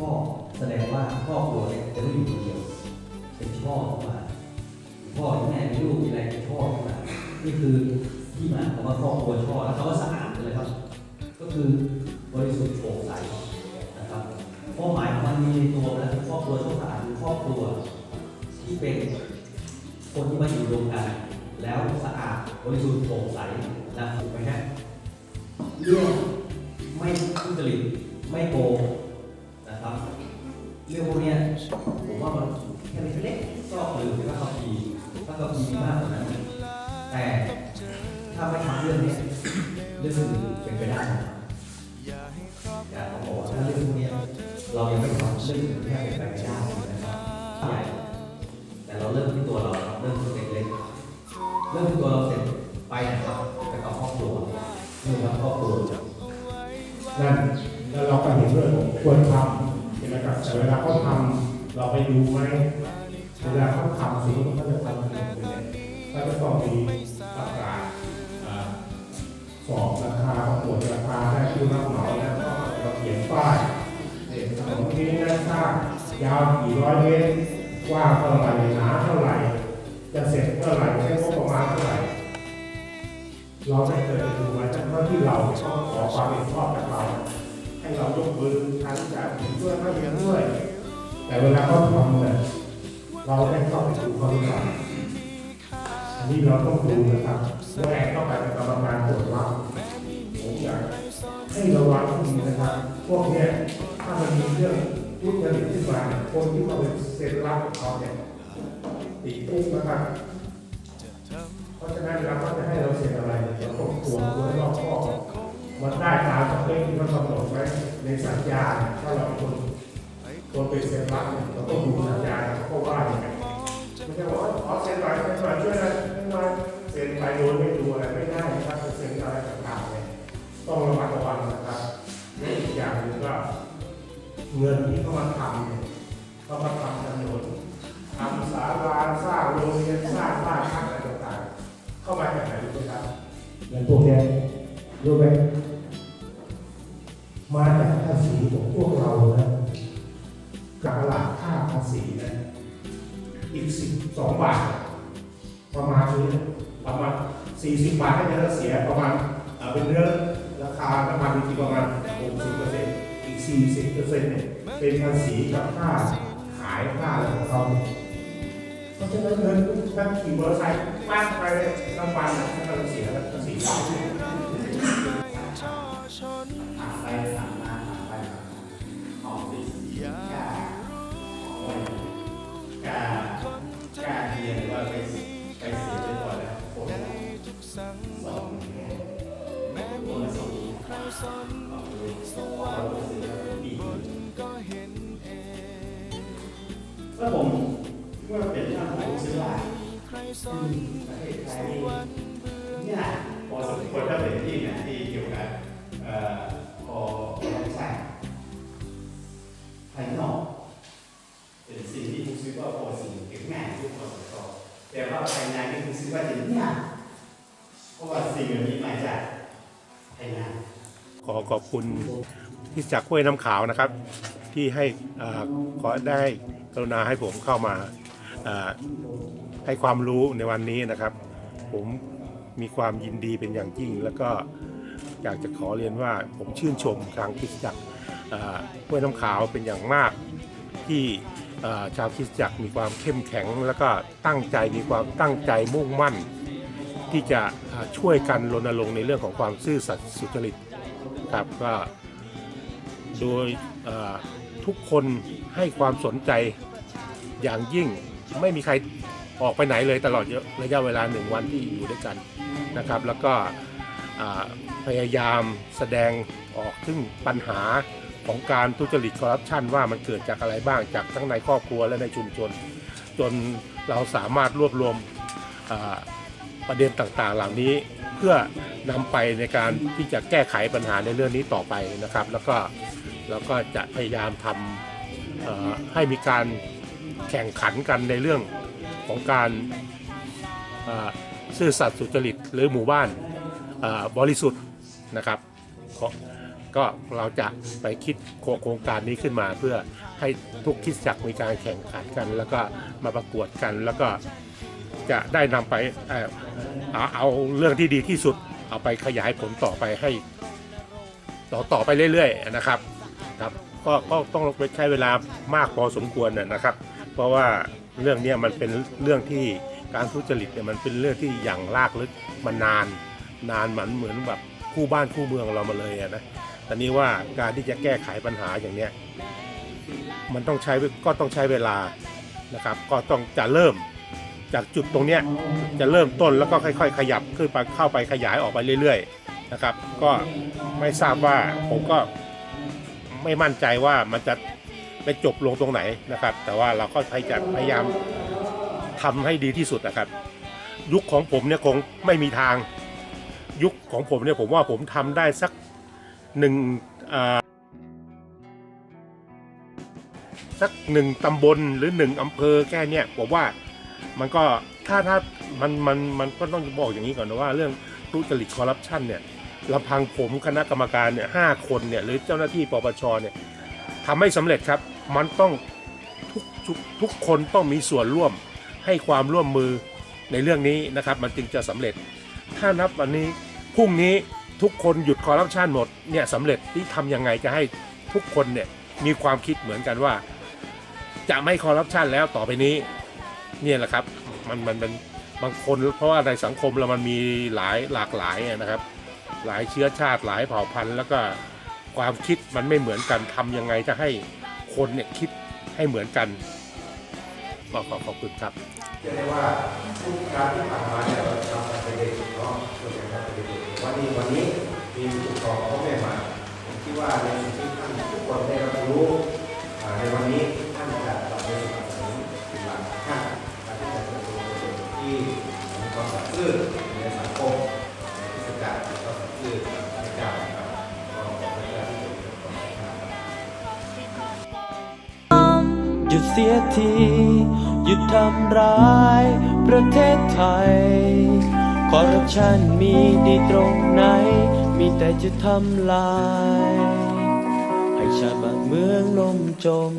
พ่อแสดงว่าครอบครัวเนี่ยจะไม่อยู่คนเดียว เป็นพ่อมาพ่อแม่มีลูกมีอะไรเป็นพ่อมานี่คือที่มาของว่าครอบครัวพ่อแล้วเขาก็สะอาดเลยครับ ก็คือบริสุทธิ์โปร่งใสนะครับเป้าหมายของมันมีในตัวแล้วครอบครัวช่สะอาดคือครอบครัวที่เป็นคนที่มาอยู่รวมกัน แล้วสะอาดบริสุทธิ์โปร่งใสนะถูกไหมฮะเรื่องไม่ทุจริตไม่โกง เรื่องพวกเนี้ยผมว่ามันแค่เล็กๆซอกหรือพระคัมภีร์พระคัมภีร์มีมากกว่านั้นแต่ถ้าไม่ทำเรื่องนี้เรื่องอื่นเป็นไปได้นะครับอยากบอกว่าถ้าเรื่องพวกนี้เรายังไม่ทำเรื่องอื่นแค่เป็นไปไม่ได้นะครับใหญ่แต่เราเริ่มที่ตัวเราเริ่มที่เล็กๆเริ่มที่ตัวเราเสร็จไปนะครับไปกับครอบครัวนี่ครับครอบครัวนั่น ราไปดูไหมเวลาเขาทำสิ่งที่เขาจะทำเป็นยังไงก็จะต้องมีประกาศอ่าสอบราคาประกวดราคาได้ผู้รับเหมาแล้วก็เราเขียนป้ายเด็กถนนที่นี้สร้างยาวกี่ร้อยเมตรกว้างเท่าไหร่หนาเท่าไหร่ จะเสร็จเมื่อไหร่ใช้งบประมาณเท่าไหร่เราไม่เคยดูมันทั้งที่เราต้องขอความเห็นชอบจากเราให้เรายกมือทั้งจากเห็นด้วยไม่เห็นด้วย แต่เวลาเขาทำเนี่ยเราได้เข้าไปดูเขาหรือเปล่าอันนี้เราต้องดูนะครับแม่เข้าไปเป็นกรรมการตรวจรับผมอยากให้ระวังให้ดีนะครับ พวกเนี้ยถ้ามันมีเรื่องทุจริตขึ้นมานคนที่มาเป็นเซ็นรับของเขาเนี่ยติดคุกนะครับเพราะฉะนั้นเวลาเขาจะให้เราเซ็นอะไรเราต้องตรวจดูรอบคอมันได้ตามสเปคที่เขากำหนดไว้ในสัญญาถ้าเราเป็นคน คนเป็นเซ็นรับเราต้องดูสัญญาเขาว่าอย่างไรไม่ใช่ว่าขอเซ็นหน่อยเซ็นหน่อยช่วยน่อยเซนหน่อยเซ็นไปโดยไม่ดูอะไรไม่ได้นะครับเซ็นอะไรต่างๆเนี่ยต้องระมัดระวังนะครับและอีกอย่างหนึ่งก็เงินที่เขามาทำเนี่ยเขามาทำถนนทำศาลาสร้างโรงเรียนสร้างบ้านพักอะไรต่างๆ เข้ามาจากไหนรู้ไหมครับเงินพวกนี้รู้ไหมมาจากภาษีของพวกเรานะ ค่าภาษีนะอีกสิบสองบาท ประมาณนี้ประมาณสี่สิบบาทให้เนื้อเสียประมาณเป็นเนื้อราคาน้ำมันที่ประมาณหกสิบเปอร์เซ็นต์อีกสี่สิบเปอร์เซ็นต์เนี่ยเป็นภาษีกับค่าขายค่าอะไรของเขาเพราะฉะนั้นเงินถ้าขี่มอเตอร์ไซค์ป้านไปเลยน้ำมันน่ะถ้าเราเสียล้วภาษีเราถามไปถามมาถามไปออกไป กล้ากล้าเรียนว่าไปไปเสียไปก่อนแล้วคนสองแม่คนละสองเอาเลยเราเสียดีแล้วผมเมื่อเป็นช่างผมซื้อว่าประเทศไทยเนี่ย สิ่งเหล่านี้มาจากภายในขอขอบคุณที่จากห้วยน้ำขาวนะครับ ที่ให้ขอได้กรุณาให้ผมเข้ามาให้ความรู้ในวันนี้นะครับ ผมมีความยินดีเป็นอย่างยิ่ง แล้วก็อยากจะขอเรียนว่าผมชื่นชมทางคริสตจักรห้วยน้ำขาวเป็นอย่างมาก ที่ชาวคริสตจักรมีความเข้มแข็ง แล้วก็ตั้งใจมีความตั้งใจมุ่งมั่น ที่จะช่วยกันรณรงค์ในเรื่องของความซื่อสัตย์สุจริตครับก็โดยทุกคนให้ความสนใจอย่างยิ่งไม่มีใครออกไปไหนเลยตลอดระยะเวลาหนึ่งวันที่อยู่ด้วยกันนะครับ แล้วก็พยายามแสดงออกถึงปัญหาของการทุจริตคอร์รัปชันว่ามันเกิดจากอะไรบ้างจากทั้งในครอบครัวและในชุมชน จนเราสามารถรวบรวม ประเด็นต่างๆ เหล่านี้เพื่อนำไปในการที่จะแก้ไขปัญหาในเรื่องนี้ต่อไปนะครับ แล้วก็เราก็จะพยายามทำให้มีการแข่งขันกันในเรื่องของการซื่อสัตย์สุจริตหรือหมู่บ้านบริสุทธิ์นะครับก็ก็เราจะไปคิดโครงการนี้ขึ้นมาเพื่อให้ทุกคิดจักมีการแข่งขันกัน แล้วก็มาประกวดกันแล้วก็ จะได้นำไปเอาเอาเรื่องที่ดีที่สุดเอาไปขยายผลต่อไปให้ ต่อต่อไปเรื่อยๆนะครับครับก็ก็ต้องไปใช้เวลามากพอสมควรนะนะครับ เพราะว่าเรื่องนี้มันเป็นเรื่องที่การทุจริตเนี่ยมันเป็นเรื่องที่อย่างลากลึกมานาน นานเหมือนเหมือนแบบคู่บ้านคู่เมืองเรามาเลยนะแต่นี้ว่าการที่จะแก้ไขปัญหาอย่างเนี้ยมันต้องใช้ก็ต้องใช้เวลานะครับ ก็ต้องจะเริ่ม จากจุดตรงเนี้ยจะเริ่มต้นแล้วก็ค่อย ๆ ขยับขึ้นไปเข้าไปขยายออกไปเรื่อยๆนะครับ ก็ไม่ทราบว่าผมก็ไม่มั่นใจว่ามันจะไปจบลงตรงไหนนะครับ แต่ว่าเราก็พยายามพยายามทำให้ดีที่สุดนะครับ ยุคของผมเนี่ยคงไม่มีทาง ยุคของผมเนี่ยผมว่าผมทำได้สักหนึ่งอ่าสักหนึ่งตำบลหรือหนึ่งอำเภอแค่เนี้ยผมว่า มันก็ถ้าถ้ามันมันมันก็ต้องบอกอย่างนี้ก่อนนะว่าเรื่องทุจริตคอร์รัปชันเนี่ยลำพังผมคณะกรรมการเนี่ยห้าคนเนี่ยหรือเจ้าหน้าที่ปปชเนี่ยทำไม่สำเร็จครับ มันต้องทุกทุกทุกคนต้องมีส่วนร่วมให้ความร่วมมือในเรื่องนี้นะครับ มันจึงจะสำเร็จ ถ้านับวันนี้พรุ่งนี้ทุกคนหยุดคอร์รัปชันหมดเนี่ยสำเร็จที่ทำยังไงจะให้ทุกคนเนี่ยมีความคิดเหมือนกันว่า จะไม่คอร์รัปชันแล้วต่อไปนี้ เนี่ยแหละครับมันมันเป็นบางคนเพราะว่าในสังคมเรามันมีหลายหลากหลายนะครับ หลายเชื้อชาติหลายเผ่าพันธุ์ แล้วก็ความคิดมันไม่เหมือนกันทำยังไงจะให้คนเนี่ยคิดให้เหมือนกันก็ขอขอบคุณครับเรียกได้ว่าทุกการที่ผ่านมาเนี่ยเราทำกันเป็นเด็กเนาะส่วนใหญ่ทำเป็นเด็กวันนี้วันนี้มีผู้ปกครองพ่อแม่มาผมคิดว่าในสิ่งที่ท่านทุกคนได้รับรู้ ยที หยุดทำร้ายประเทศไทย คอร์รัปชันมีดีตรงไหน มีแต่จะทำลาย ให้ชาติบ้านเมืองล่มจม